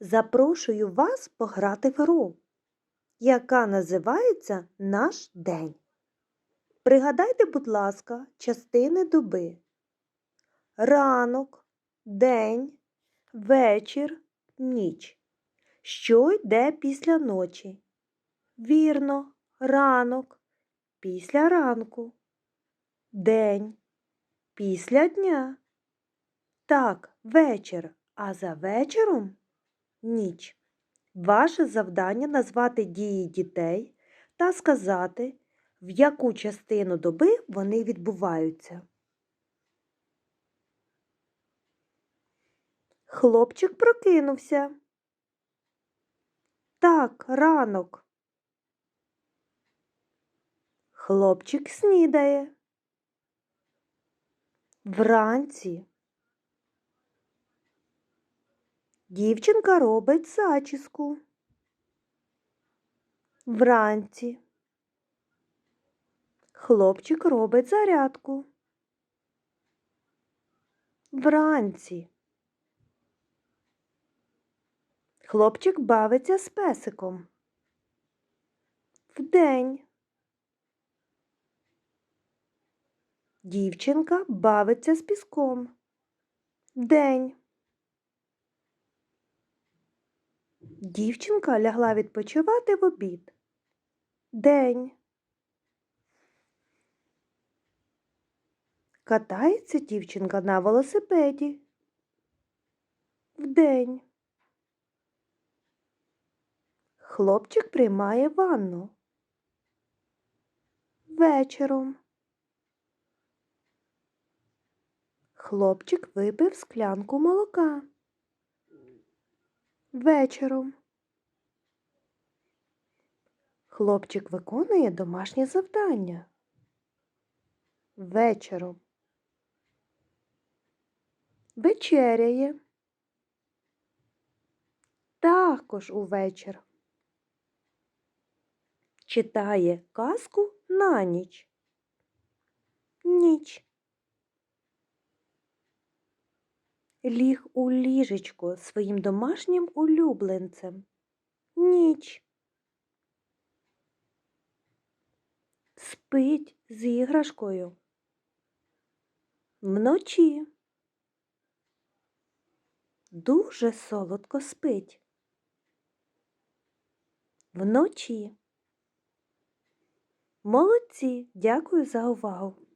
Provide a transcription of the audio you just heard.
запрошую вас пограти в гру, яка називається Наш день. Пригадайте, будь ласка, частини доби. Ранок, день, вечір, ніч. Що йде після ночі? Вірно, ранок, після ранку, день, після дня. Так, вечір, а за вечором ніч. Ваше завдання назвати дії дітей та сказати, в яку частину доби вони відбуваються. Хлопчик прокинувся. Так, ранок. Хлопчик снідає. Вранці. Дівчинка робить зачіску. Вранці. Хлопчик робить зарядку. Вранці. Хлопчик бавиться з песиком. Вдень. Дівчинка бавиться з піском. День. Дівчинка лягла відпочивати в обід. День. Катається дівчинка на велосипеді. Вдень. Хлопчик приймає ванну. Вечором. Хлопчик випив склянку молока. Вечором. Хлопчик виконує домашнє завдання. Вечором. Вечеряє. Також увечір. Читає казку на ніч. Ніч. Ліг у ліжечко своїм домашнім улюбленцем. Ніч. Спить з іграшкою. Вночі. Дуже солодко спить. Вночі. Молодці. Дякую за увагу.